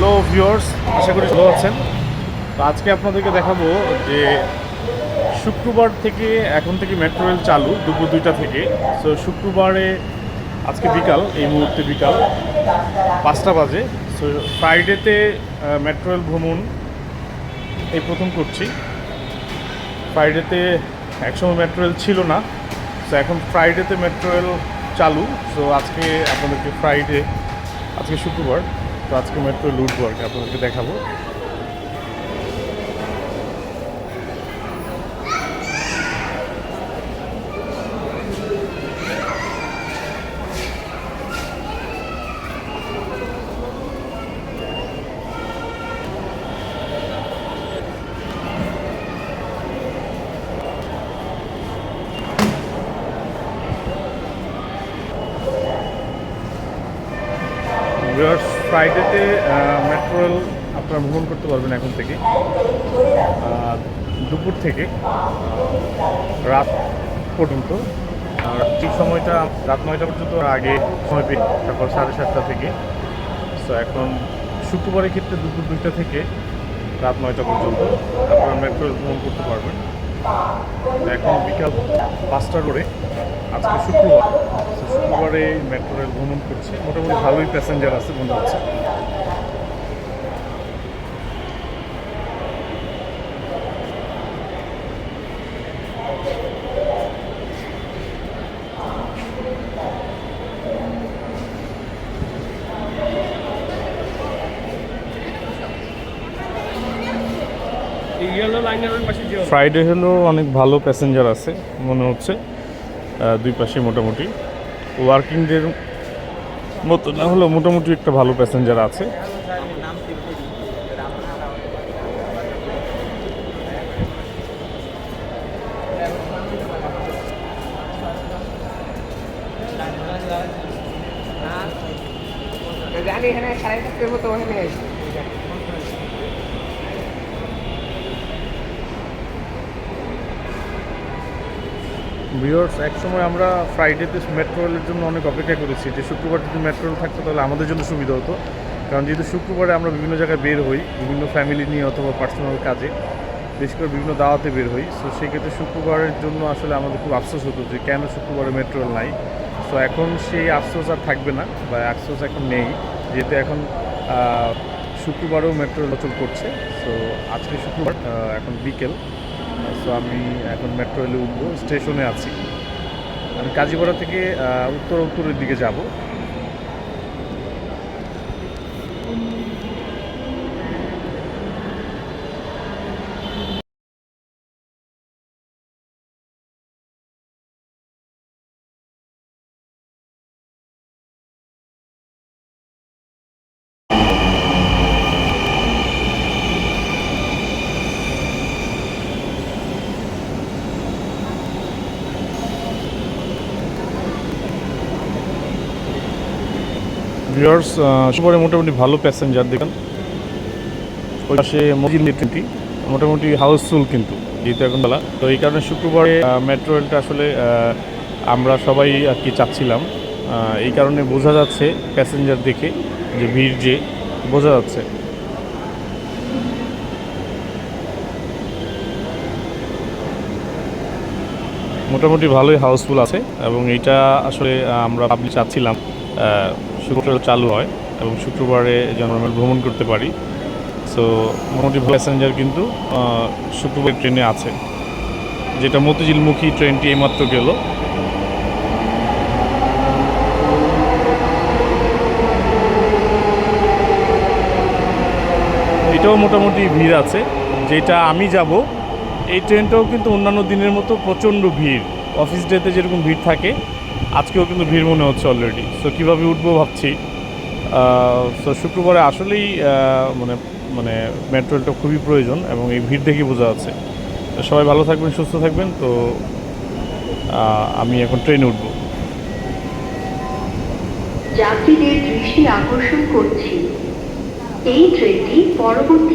Hello viewers আশা করি ভালো আছেন। তো আজকে আপনাদেরকে দেখাবো যে শুক্রবার থেকে এখন থেকে মেট্রো রেল চালু, দুপুর দুইটা থেকে। সো শুক্রবারে আজকে বিকাল, এই মুহূর্তে বিকাল পাঁচটা বাজে। সো ফ্রাইডেতে মেট্রো রেল ভ্রমণ এই প্রথম করছি। ফ্রাইডেতে একসময় মেট্রো রেল ছিল না। সো এখন ফ্রাইডেতে মেট্রো রেল চালু। সো আজকে আপনাদেরকে ফ্রাইডে আজকে শুক্রবার। তো আজকে মেট্রো উঠবো আর কি আপনাদেরকে দেখাবো। ভিউয়ার্স ফ্রাইডেতে মেট্রো রেল আপনারা ভ্রমণ করতে পারবেন এখন থেকে। দুপুর থেকে রাত পর্যন্ত। আর ঠিক সময়টা, রাত নয়টা পর্যন্ত আগে সময় পেয়ে তারপর সাড়ে সাতটা থেকে। সো এখন শুক্রবারের ক্ষেত্রে দুপুর দুইটা থেকে রাত নয়টা পর্যন্ত আপনারা মেট্রো রেল ভ্রমণ করতে পারবেন। এখন বিকাল পাঁচটা করে আজকে শুক্রবার শুক্রবারে মেট্রো রেল ভ্রমণ করছে। মোটামুটি ভালোই প্যাসেঞ্জার আছে মনে হচ্ছে। ফ্রাইডে হলো অনেক ভালো প্যাসেঞ্জার আছে মনে হচ্ছে। দুই পাশে মোটামুটি। ওয়ার্কিং ডের মতো না হলেও মোটামুটি একটা ভালো প্যাসেঞ্জার আছে। এখানে সাড়ে চারটের মতো ওখানে। ভিওর্স একসময় আমরা ফ্রাইডেতে মেট্রো রেলের জন্য অনেক অপেক্ষা করেছি। যে শুক্রবার যদি মেট্রো রেল থাকতো, তাহলে আমাদের জন্য সুবিধা হতো। কারণ যেহেতু শুক্রবারে আমরা বিভিন্ন জায়গায় বের হই, বিভিন্ন ফ্যামিলি নিয়ে অথবা পার্সোনাল কাজে, বিশেষ করে বিভিন্ন দাওয়াতে বের হই। সো সেক্ষেত্রে শুক্রবারের জন্য আসলে আমাদের খুব আফসোস হতো যে, কেন শুক্রবারে মেট্রো রেল নাই? সো এখন সেই আফসোস আর থাকবে না, বা আফসোস এখন নেই। যেহেতু এখন শুক্রবারেও মেট্রো রেল চল করছে। সো আজকে শুক্রবার এখন বিকেল। সো আমি এখন মেট্রো রেলে উঠবো স্টেশনে আছি। আমি কাজীপাড়া থেকে উত্তর উত্তরের দিকে যাব। ভিউয়ার্স শুক্রবারে মোটামুটি ভালো প্যাসেঞ্জার দেখেন। ওই পাশে ট্রেনটি মোটামুটি হাউসফুল কিন্তু, যেহেতু এখন বেলা। তো এই কারণে শুক্রবারে মেট্রো রেলটা আসলে আমরা সবাই আর কি চাচ্ছিলাম। এই কারণে বোঝা যাচ্ছে প্যাসেঞ্জার দেখে যে ভিড় যে, বোঝা যাচ্ছে। মোটামুটি ভালোই হাউসফুল আছে, এবং এইটা আসলে আমরা পাবলিক চাচ্ছিলাম। শুক্রবার চালু হয় এবং শুক্রবারে যেন আমরা ভ্রমণ করতে পারি। সো মোটামুটি প্যাসেঞ্জার কিন্তু শুক্রবার ট্রেনে আছে। যেটা মতিঝিলমুখী ট্রেনটি এইমাত্র গেল। এটাও মোটামুটি ভিড় আছে। যেটা আমি যাব, এই ট্রেনটাও কিন্তু অন্যান্য দিনের মতো প্রচণ্ড ভিড়। অফিস ডেতে যেরকম ভিড় থাকে আজকেও কিন্তু ভিড় মনে হচ্ছে অলরেডি সো কীভাবে উঠবো ভাবছি। সো শুক্রবারে আসলেই মানে মানে মেট্রো রেলটা খুবই প্রয়োজন এবং এই ভিড় দেখেই বোঝা যাচ্ছে। সবাই ভালো থাকবেন, সুস্থ থাকবেন। তো আমি এখন ট্রেনে উঠবো। যাত্রীদের দৃষ্টি আকর্ষণ করছি। এই ট্রেনটি পরবর্তী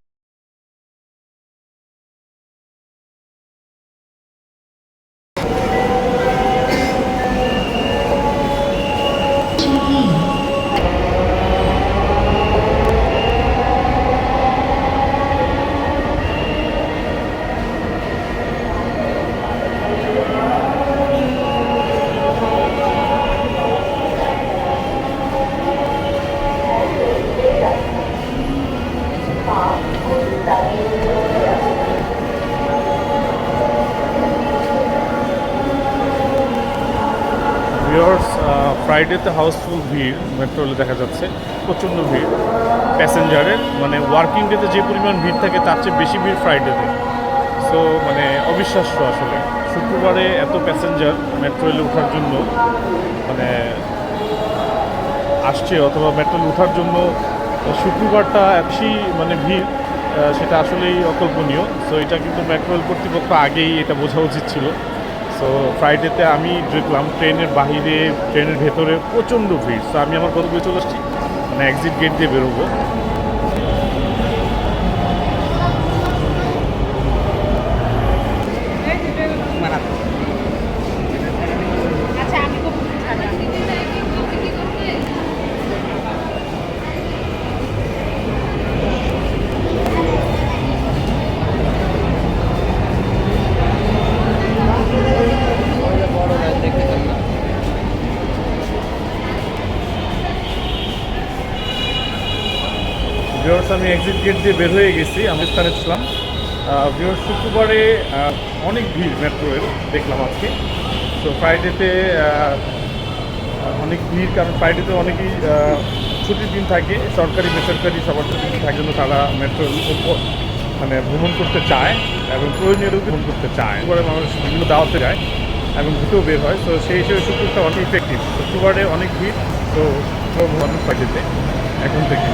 ভিওর্স ফ্রাইডেতে হাউসফুল ভিড় মেট্রো মেট্রোলে দেখা যাচ্ছে, প্রচণ্ড ভিড়। প্যাসেঞ্জারের মানে ওয়ার্কিং ডেতে যে পরিমাণ ভিড় থাকে, তার চেয়ে বেশি ভিড় ফ্রাইডেতে সো মানে অবিশ্বাস্য আসলে। শুক্রবারে এত প্যাসেঞ্জার মেট্রো রেলে ওঠার জন্য মানে আসছে, অথবা মেট্রো রেলে ওঠার জন্য, শুক্রবারটা বেশি মানে ভিড়। সেটা আসলেই অকল্পনীয়। সো এটা কিন্তু মেট্রো রেল কর্তৃপক্ষ আগেই এটা বোঝা উচিত ছিল। সো ফ্রাইডেতে আমি দেখলাম ট্রেনের বাহিরে, ট্রেনের ভেতরে প্রচণ্ড ভিড়। সো আমি আমার গন্তব্যে চলে আসছি? মানে এক্সিট গেট দিয়ে বেরোবো। ভিওর্স আমি এক্সিট গেট দিয়ে বের হয়ে গেছি, আমি স্থানে ছিলাম। ভিওর্স শুক্রবারে অনেক ভিড় মেট্রোয়ের দেখলাম আজকে। তো ফ্রাইডেতে অনেক ভিড়, কারণ ফ্রাইডেতে অনেকেই ছুটির দিন থাকে, সরকারি, বেসরকারি, সবার ছুটির দিন থাকে জন্য তারা মেট্রো মানে ভ্রমণ করতে চায় এবং প্রয়োজনীয় ভ্রমণ করতে চায়। পরে মানুষ বিভিন্ন দাওয়াতে যায় এবং ঘুরেও বের হয়। তো সেই হিসেবে শুক্রটা অনেক ইফেক্টিভ শুক্রবারে অনেক ভিড়, তো ভ্রমণ ফ্রাইডেতে এখন থেকে।